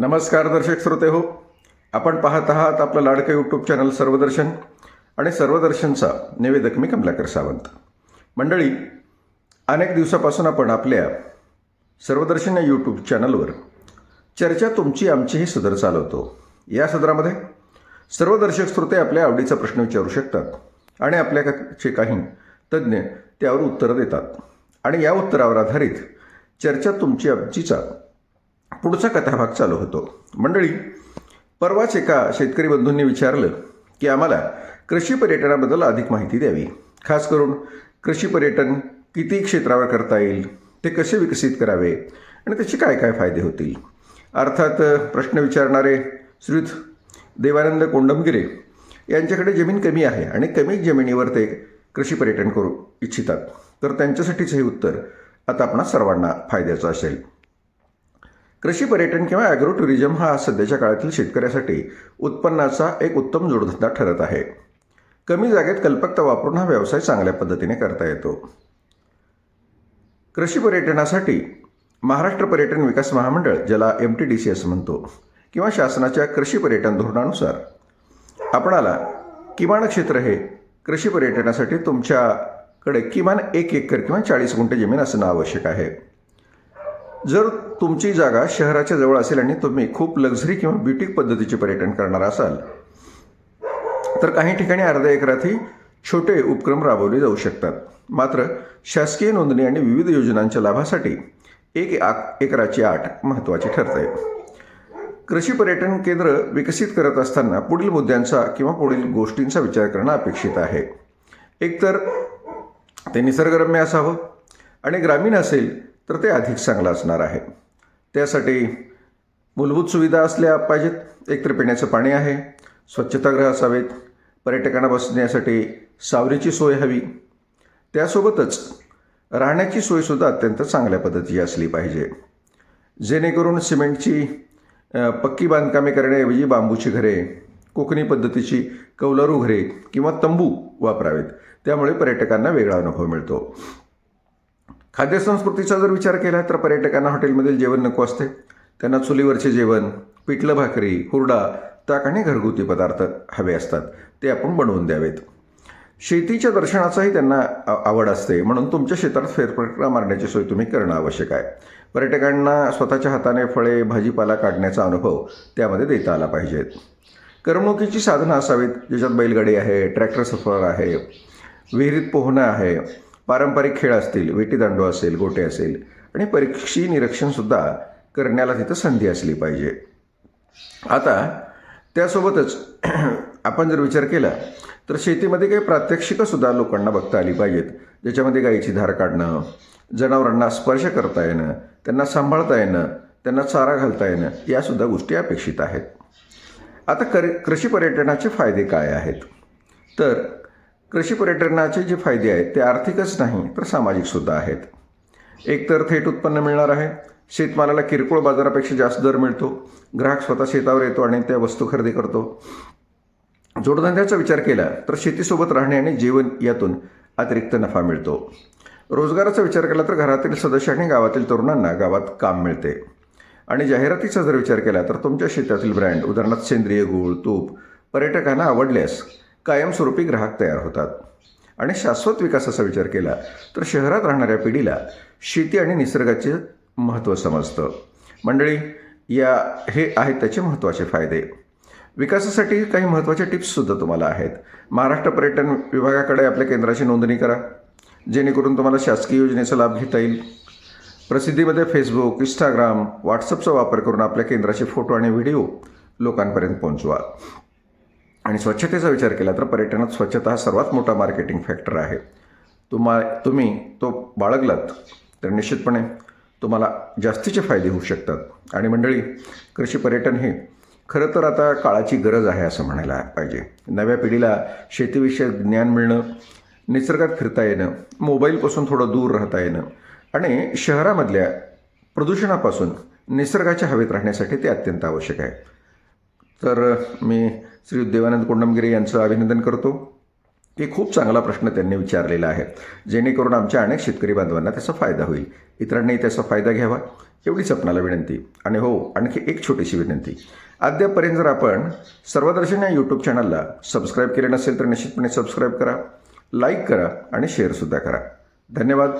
नमस्कार दर्शक श्रोते हो. आपण पाहत आहात आपलं लाडकं यूट्यूब चॅनल सर्वदर्शन आणि सर्वदर्शनचा निवेदक मी कमलाकर सावंत. मंडळी अनेक दिवसापासून आपण आपल्या सर्वदर्शन या यूट्यूब चॅनलवर चर्चा तुमची आमची ही सदर चालवतो. या सदरामध्ये सर्व दर्शक श्रोते आपल्या आवडीचा प्रश्न विचारू शकतात आणि आपल्याचे काही तज्ज्ञ त्यावर उत्तरं देतात. आणि या उत्तरावर आधारित चर्चा तुमची आमचीचा पुढचा कथाभाग चालू होतो. मंडळी परवाच एका शेतकरी बंधूंनी विचारलं की आम्हाला कृषी पर्यटनाबद्दल अधिक माहिती द्यावी. खास करून कृषी पर्यटन किती क्षेत्रावर करता येईल ते कसे विकसित करावे आणि त्याचे काय काय फायदे होतील? अर्थात प्रश्न विचारणारे श्रीत देवानंद कोंडमगिरे यांच्याकडे जमीन कमी आहे आणि कमी जमिनीवर ते कृषी पर्यटन करू इच्छितात. तर त्यांच्यासाठीच हे उत्तर आता आपणा सर्वांना फायद्याचं असेल. कृषी पर्यटन किंवा ॲग्रो टुरिझम हा सध्याच्या काळातील शेतकऱ्यासाठी उत्पन्नाचा एक उत्तम जोडधंदा ठरत आहे. कमी जागेत कल्पकता वापरून हा व्यवसाय चांगल्या पद्धतीने करता येतो. कृषी पर्यटनासाठी महाराष्ट्र पर्यटन विकास महामंडळ ज्याला एम टी डी सी असं म्हणतो किंवा शासनाच्या कृषी पर्यटन धोरणानुसार आपणाला किमान क्षेत्र हे कृषी पर्यटनासाठी तुमच्याकडे किमान एक एकर किंवा चाळीस गुंठे जमीन असणं आवश्यक आहे. जर तुमची जागा शहराच्या जवळ असेल आणि तुम्ही खूप लक्झरी किंवा ब्युटिक पद्धतीचे पर्यटन करणार असाल तर काही ठिकाणी अर्ध्या एकरातही छोटे उपक्रम राबवले जाऊ शकतात. मात्र शासकीय नोंदणी आणि विविध योजनांच्या लाभासाठी एक एकराची आठ महत्त्वाची ठरते कृषी पर्यटन केंद्र विकसित करत असताना पुढील मुद्द्यांचा किंवा पुढील गोष्टींचा विचार करणं अपेक्षित आहे. एकतर ते निसर्गरम्य असावं आणि ग्रामीण असेल तर ते अधिक चांगलं असणार आहे. त्यासाठी मूलभूत सुविधा असल्या पाहिजेत. एकतर पिण्याचं पाणी आहे स्वच्छतागृह असावेत पर्यटकांना बसण्यासाठी सावरीची सोय हवी. त्यासोबतच राहण्याची सोयसुद्धा अत्यंत चांगल्या पद्धतीची असली पाहिजे. जेणेकरून सिमेंटची पक्की बांधकामे करण्याऐवजी बांबूची घरे कोकणी पद्धतीची कौलारू घरे किंवा तंबू वापरावेत. त्यामुळे पर्यटकांना वेगळा अनुभव मिळतो. खाद्यसंस्कृतीचा जर विचार केला तर पर्यटकांना हॉटेलमधील जेवण नको असते. त्यांना चुलीवरचे जेवण पिठलं भाकरी हुरडा ताक आणि घरगुती पदार्थ हवे असतात. ते आपण बनवून द्यावेत. शेतीच्या दर्शनाचाही त्यांना आवड असते. म्हणून तुमच्या शेतात फेरफटका मारण्याची सोय तुम्ही करणं आवश्यक आहे. पर्यटकांना स्वतःच्या हाताने फळे भाजीपाला काढण्याचा अनुभव त्यामध्ये देता आला पाहिजेत करमणुकीची साधनं असावीत. ज्याच्यात बैलगाडी आहे ट्रॅक्टर सफर आहे विहिरीत पोहणं आहे. पारंपरिक खेळ असतील विटीदांडू असेल गोटे असेल आणि परीक्षी निरीक्षणसुद्धा करण्याला तिथं संधी असली पाहिजे. आता त्यासोबतच आपण जर विचार केला तर शेतीमध्ये काही प्रात्यक्षिकंसुद्धा लोकांना बघता आली पाहिजेत. ज्याच्यामध्ये गाईची धार काढणं जनावरांना स्पर्श करता येणं त्यांना सांभाळता येणं त्यांना चारा घालता येणं यासुद्धा गोष्टी अपेक्षित आहेत. आता कर कृषी पर्यटनाचे फायदे काय आहेत? तर कृषी पर्यटनाचे जे फायदे आहेत ते आर्थिकच नाही तर सामाजिकसुद्धा आहेत. एकतर थेट उत्पन्न मिळणार आहे. शेतमालाला किरकोळ बाजारापेक्षा जास्त दर मिळतो. ग्राहक स्वतः शेतावर येतो आणि त्या वस्तू खरेदी करतो. जोडधंद्याचा विचार केला तर शेतीसोबत राहणे आणि जीवन यातून अतिरिक्त नफा मिळतो. रोजगाराचा विचार केला तर घरातील सदस्य आणि गावातील तरुणांना गावात काम मिळते. आणि जाहिरातीचा जर विचार केला तर तुमच्या शेतातील ब्रँड उदाहरणार्थ सेंद्रिय गूळ तूप पर्यटकांना आवडल्यास कायमस्वरूपी ग्राहक तयार होतात. आणि शाश्वत विकासाचा विचार केला तर शहरात राहणाऱ्या पिढीला शेती आणि निसर्गाचे महत्त्व समजतं. मंडळी या हे आहेत त्याचे महत्त्वाचे फायदे. विकासासाठी काही महत्त्वाच्या टिप्ससुद्धा तुम्हाला आहेत. महाराष्ट्र पर्यटन विभागाकडे आपल्या केंद्राची नोंदणी करा जेणेकरून तुम्हाला शासकीय योजनेचा लाभ घेता येईल. प्रसिद्धीमध्ये फेसबुक इंस्टाग्राम व्हॉट्सअपचा वापर करून आपल्या केंद्राचे फोटो आणि व्हिडिओ लोकांपर्यंत पोहोचवा. आणि स्वच्छतेचा विचार केला तर पर्यटनात स्वच्छता हा सर्वात मोठा मार्केटिंग फॅक्टर आहे. तुम्हा तुम्ही तो बाळगलात तर निश्चितपणे तुम्हाला जास्तीचे फायदे होऊ शकतात. आणि मंडळी कृषी पर्यटन हे खरं तर आता काळाची गरज आहे असं म्हणायला पाहिजे. नव्या पिढीला शेतीविषयक ज्ञान मिळणं निसर्गात फिरता येणं मोबाईलपासून थोडं दूर राहता येणं आणि शहरामधल्या प्रदूषणापासून निसर्गाच्या हवेत राहण्यासाठी ते अत्यंत आवश्यक आहे. तर मी श्री देवानंद कुंडमगिरी यांचं अभिनंदन करतो. हे खूप चांगला प्रश्न त्यांनी विचारलेला आहे. जेणेकरून आमच्या अनेक शेतकरी बांधवांना त्याचा फायदा होईल. इतरांनाही त्याचा फायदा घ्यावा एवढीच आपणाला विनंती. आणि हो आणखी एक छोटीशी विनंती. अद्यापर्यंत जर आपण सर्वदर्शन या यूट्यूब चॅनलला सबस्क्राईब केले नसेल तर निश्चितपणे सबस्क्राईब करा लाईक करा आणि शेअरसुद्धा करा. धन्यवाद.